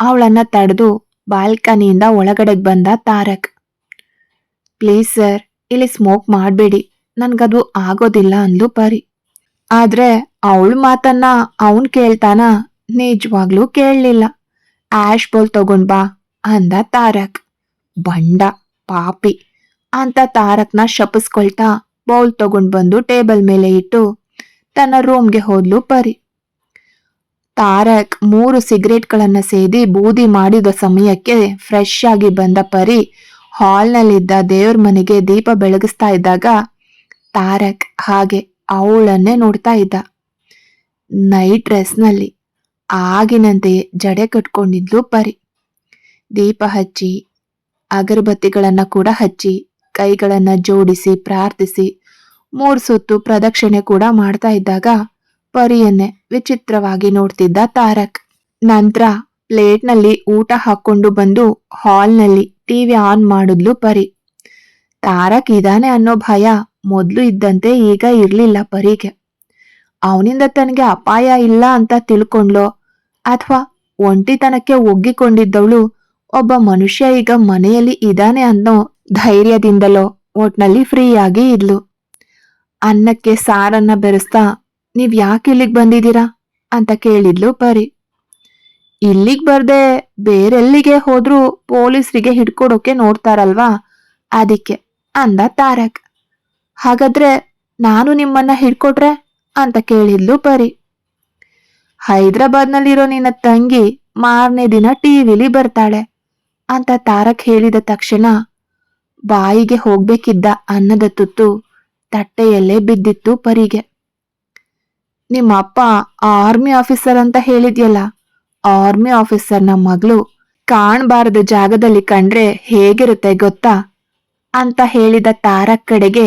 ಅವಳನ್ನ ತಡೆದು ಬಾಲ್ಕನಿಯಿಂದ ಒಳಗಡೆಗೆ ಬಂದ ತಾರಕ್. ಪ್ಲೀಸ್ ಸರ್, ಇಲ್ಲಿ ಸ್ಮೋಕ್ ಮಾಡಬೇಡಿ. ನನ್ಗದು ಆಗೋದಿಲ್ಲ ಅಂದ್ಲು ಪರಿ. ಆದ್ರೆ ಅವಳ ಮಾತನ್ನ ಅವನ್ ಕೇಳ್ತಾನ ನಿಜವಾಗ್ಲೂ ಕೇಳಲಿಲ್ಲ. ಆಶ್ ಬಾಲ್ ತಗೊಂಡ್ ಬಾ ಅಂದ ತಾರಕ್. ಬಂಡ, ಪಾಪಿ. ಅಂತ ತಾರಕ್ನ ಶಪಿಸ್ಕೊಳ್ತಾ ಬೌಲ್ ತಗೊಂಡ್ ಬಂದು ಟೇಬಲ್ ಮೇಲೆ ಇಟ್ಟು ತನ್ನ ರೂಮ್ಗೆ ಹೋದ್ಲು ಪರಿ. ತಾರಕ್ ಮೂರು ಸಿಗರೇಟ್ಗಳನ್ನ ಸೇದಿ ಬೂದಿ ಮಾಡಿದ ಸಮಯಕ್ಕೆ ಫ್ರೆಶ್ ಆಗಿ ಬಂದ ಪರಿ ಹಾಲ್ನಲ್ಲಿದ್ದ ದೇವ್ರ ಮನೆಗೆ ದೀಪ ಬೆಳಗಿಸ್ತಾ ಇದ್ದಾಗ ತಾರಕ್ ಹಾಗೆ ಅವಳನ್ನೇ ನೋಡ್ತಾ ಇದ್ದ. ನೈಟ್ ಡ್ರೆಸ್ನಲ್ಲಿ ಆಗಿನಂತೆ ಜಡೆ ಕಟ್ಕೊಂಡಿದ್ಲು ಪರಿ. ದೀಪ ಹಚ್ಚಿ, ಅಗರಬತ್ತಿಗಳನ್ನ ಕೂಡ ಹಚ್ಚಿ, ಕೈಗಳನ್ನ ಜೋಡಿಸಿ, ಪ್ರಾರ್ಥಿಸಿ, ಮೂರು ಸುತ್ತು ಪ್ರದಕ್ಷಿಣೆ ಕೂಡ ಮಾಡ್ತಾ ಇದ್ದಾಗ ಪರಿಯನ್ನೇ ವಿಚಿತ್ರವಾಗಿ ನೋಡ್ತಿದ್ದ ತಾರಕ್. ನಂತರ ಪ್ಲೇಟ್ನಲ್ಲಿ ಊಟ ಹಾಕೊಂಡು ಬಂದು ಹಾಲ್ನಲ್ಲಿ ಟಿವಿ ಆನ್ ಮಾಡಿದ್ಲು ಪರಿ. ತಾರಕ್ ಇದಾನೆ ಅನ್ನೋ ಭಯ ಮೊದಲು ಇದ್ದಂತೆ ಈಗ ಇರಲಿಲ್ಲ ಪರಿಗೆ. ಅವನಿಂದ ತನಗೆ ಅಪಾಯ ಇಲ್ಲ ಅಂತ ತಿಳ್ಕೊಂಡ್ಲೋ ಅಥವಾ ಒಂಟಿತನಕ್ಕೆ ಒಗ್ಗಿಕೊಂಡಿದ್ದವಳು ಒಬ್ಬ ಮನುಷ್ಯ ಈಗ ಮನೆಯಲ್ಲಿ ಇದ್ದಾನೆ ಅನ್ನೋ ಧೈರ್ಯದಿಂದಲೋ ಒಟ್ನಲ್ಲಿ ಫ್ರೀಯಾಗಿ ಇದ್ಲು. ಅನ್ನಕ್ಕೆ ಸಾರನ್ನ ಬೆರೆಸ್ತಾ, ನೀವ್ ಯಾಕೆ ಇಲ್ಲಿಗೆ ಬಂದಿದ್ದೀರಾ? ಅಂತ ಕೇಳಿದ್ಲು ಪರಿ. ಇಲ್ಲಿಗೆ ಬರ್ದೆ ಬೇರೆಲ್ಲಿಗೆ ಹೋದ್ರೂ ಪೊಲೀಸರಿಗೆ ಹಿಡ್ಕೊಡೋಕೆ ನೋಡ್ತಾರಲ್ವಾ? ಅದಕ್ಕೆ, ಅಂದ ತಾರಕ್. ಹಾಗಾದ್ರೆ ನಾನು ನಿಮ್ಮನ್ನ ಹಿಡ್ಕೊಟ್ರೆ? ಅಂತ ಕೇಳಿದ್ಲು ಪರಿ. ಹೈದ್ರಾಬಾದ್ನಲ್ಲಿರೋ ನಿನ್ನ ತಂಗಿ ಮಾರನೇ ದಿನ ಟಿವಿಲಿ ಬರ್ತಾಳೆ ಅಂತ ತಾರಕ್ ಹೇಳಿದ ತಕ್ಷಣ ಬಾಯಿಗೆ ಹೋಗ್ಬೇಕಿದ್ದ ಅನ್ನದ ತುತ್ತು ತಟ್ಟೆಯಲ್ಲೇ ಬಿದ್ದಿತ್ತು ಪರಿಗೆ. ನಿಮ್ಮ ಅಪ್ಪ ಆರ್ಮಿ ಆಫೀಸರ್ ಅಂತ ಹೇಳಿದ್ಯಲ್ಲ, ಆರ್ಮಿ ಆಫೀಸರ್ನ ಮಗಳು ಕಾಣಬಾರದ ಜಾಗದಲ್ಲಿ ಕಂಡ್ರೆ ಹೇಗಿರುತ್ತೆ ಗೊತ್ತಾ ಅಂತ ಹೇಳಿದ ತಾರಕ್ ಕಡೆಗೆ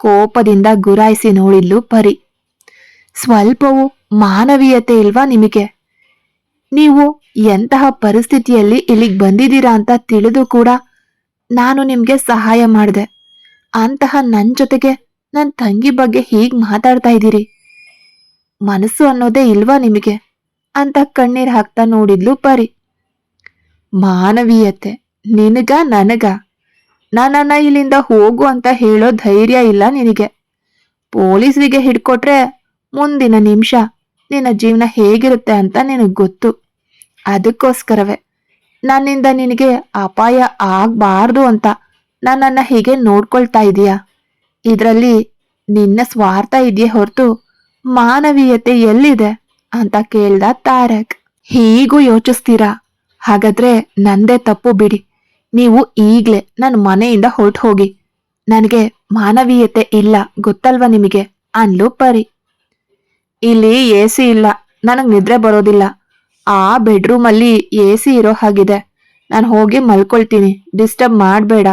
ಕೋಪದಿಂದ ಗುರಾಯಿಸಿ ನೋಡಿದ್ಲು ಪರಿ. ಸ್ವಲ್ಪವೂ ಮಾನವೀಯತೆ ಇಲ್ವಾ ನಿಮಗೆ? ನೀವು ಎಂತಹ ಪರಿಸ್ಥಿತಿಯಲ್ಲಿ ಇಲ್ಲಿಗೆ ಬಂದಿದ್ದೀರಾ ಅಂತ ತಿಳಿದು ಕೂಡ ನಾನು ನಿಮಗೆ ಸಹಾಯ ಮಾಡಿದೆ. ಅಂತಹ ನನ್ನ ಜೊತೆಗೆ ನನ್ನ ತಂಗಿ ಬಗ್ಗೆ ಹೀಗೆ ಮಾತಾಡ್ತಾ ಇದ್ದೀರಿ. ಮನಸ್ಸು ಅನ್ನೋದೇ ಇಲ್ವಾ ನಿಮಗೆ? ಅಂತ ಕಣ್ಣೀರು ಹಾಕ್ತಾ ನೋಡಿದ್ಲು ಪರಿ. ಮಾನವೀಯತೆ, ನಿನಗ ನನಗ? ನನ್ನನ್ನ ಇಲ್ಲಿಂದ ಹೋಗು ಅಂತ ಹೇಳೋ ಧೈರ್ಯ ಇಲ್ಲ ನಿನಗೆ. ಪೊಲೀಸರಿಗೆ ಹಿಡ್ಕೊಟ್ರೆ ಮುಂದಿನ ನಿಮಿಷ ನಿನ್ನ ಜೀವನ ಹೇಗಿರುತ್ತೆ ಅಂತ ನಿನಗೆ ಗೊತ್ತು. ಅದಕ್ಕೋಸ್ಕರವೇ ನನ್ನಿಂದ ನಿನಗೆ ಅಪಾಯ ಆಗಬಾರ್ದು ಅಂತ ನನ್ನನ್ನು ಹೀಗೆ ನೋಡ್ಕೊಳ್ತಾ ಇದೀಯಾ? ಇದರಲ್ಲಿ ನಿನ್ನ ಸ್ವಾರ್ಥ ಇದೆಯೇ ಹೊರತು ಮಾನವೀಯತೆ ಎಲ್ಲಿದೆ ಅಂತ ಕೇಳ್ದ ತಾರಕ್. ಹೀಗೂ ಯೋಚಿಸ್ತೀರಾ? ಹಾಗಾದ್ರೆ ನಂದೇ ತಪ್ಪು ಬಿಡಿ. ನೀವು ಈಗಲೇ ನನ್ನ ಮನೆಯಿಂದ ಹೊರಟು ಹೋಗಿ ನನಗೆ ಮಾನವೀಯತೆ ಇಲ್ಲ ಗೊತ್ತಲ್ವಾ ನಿಮಗೆ? ಅನ್ಲು ಪರಿ. ಇಲ್ಲಿ ಎ ಸಿ ಇಲ್ಲ. ನನಗೆ ನಿದ್ರೆ ಬರೋದಿಲ್ಲ. ಆ ಬೆಡ್ರೂಮಲ್ಲಿ ಎ ಸಿ ಇರೋ ಹಾಗಿದೆ. ನಾನು ಹೋಗಿ ಮಲ್ಕೊಳ್ತೀನಿ. ಡಿಸ್ಟರ್ಬ್ ಮಾಡಬೇಡ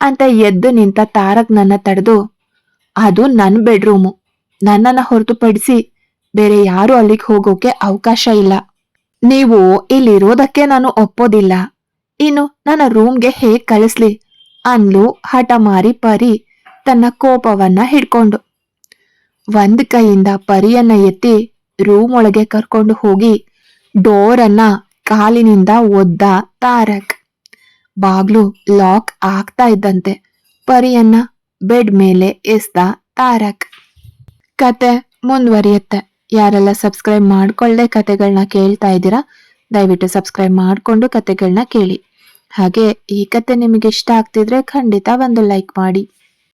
ಅಂತ ಎದ್ದು ನಿಂತ ತಾರಕ್ ನನ್ನ ತಡೆದು, ಅದು ನನ್ನ ಬೆಡ್ರೂಮು. ನನ್ನನ್ನ ಹೊರತುಪಡಿಸಿ ಬೇರೆ ಯಾರು ಅಲ್ಲಿಗೆ ಹೋಗೋಕೆ ಅವಕಾಶ ಇಲ್ಲ. ನೀವು ಇಲ್ಲಿರೋದಕ್ಕೆ ನಾನು ಒಪ್ಪೋದಿಲ್ಲ. ಇನ್ನು ನನ್ನ ರೂಮ್ಗೆ ಹೇಗೆ ಕಳಿಸ್ಲಿ? ಅನ್ಲು ಹಠ ಮಾರಿ ಪರಿ ತನ್ನ ಕೋಪವನ್ನ ಹಿಡ್ಕೊಂಡು. ಒಂದ್ ಕೈಯಿಂದ ಪರಿಯನ್ನ ಎತ್ತಿ ರೂಮ್ ಒಳಗೆ ಕರ್ಕೊಂಡು ಹೋಗಿ ಡೋರನ್ನ ಕಾಲಿನಿಂದ ಒದ್ದ ತಾರಕ್. ಬಾಗ್ಲು ಲಾಕ್ ಆಗ್ತಾ ಇದ್ದಂತೆ ಪರಿಯನ್ನ ಬೆಡ್ ಮೇಲೆ ಎಸ್ದ ತಾರಕ್. ಕತೆ ಮುಂದುವರಿಯುತ್ತೆ. ಯಾರೆಲ್ಲ ಸಬ್ಸ್ಕ್ರೈಬ್ ಮಾಡ್ಕೊಳ್ಳದೆ ಕತೆಗಳನ್ನ ಕೇಳ್ತಾ ಇದ್ದೀರಾ, ದಯವಿಟ್ಟು ಸಬ್ಸ್ಕ್ರೈಬ್ ಮಾಡಿಕೊಂಡು ಕತೆಗಳನ್ನ ಕೇಳಿ. ಹಾಗೆ ಈ ಕತೆ ನಿಮಗೆ ಇಷ್ಟ ಆಗ್ತಿದ್ರೆ ಖಂಡಿತ ಒಂದು ಲೈಕ್ ಮಾಡಿ.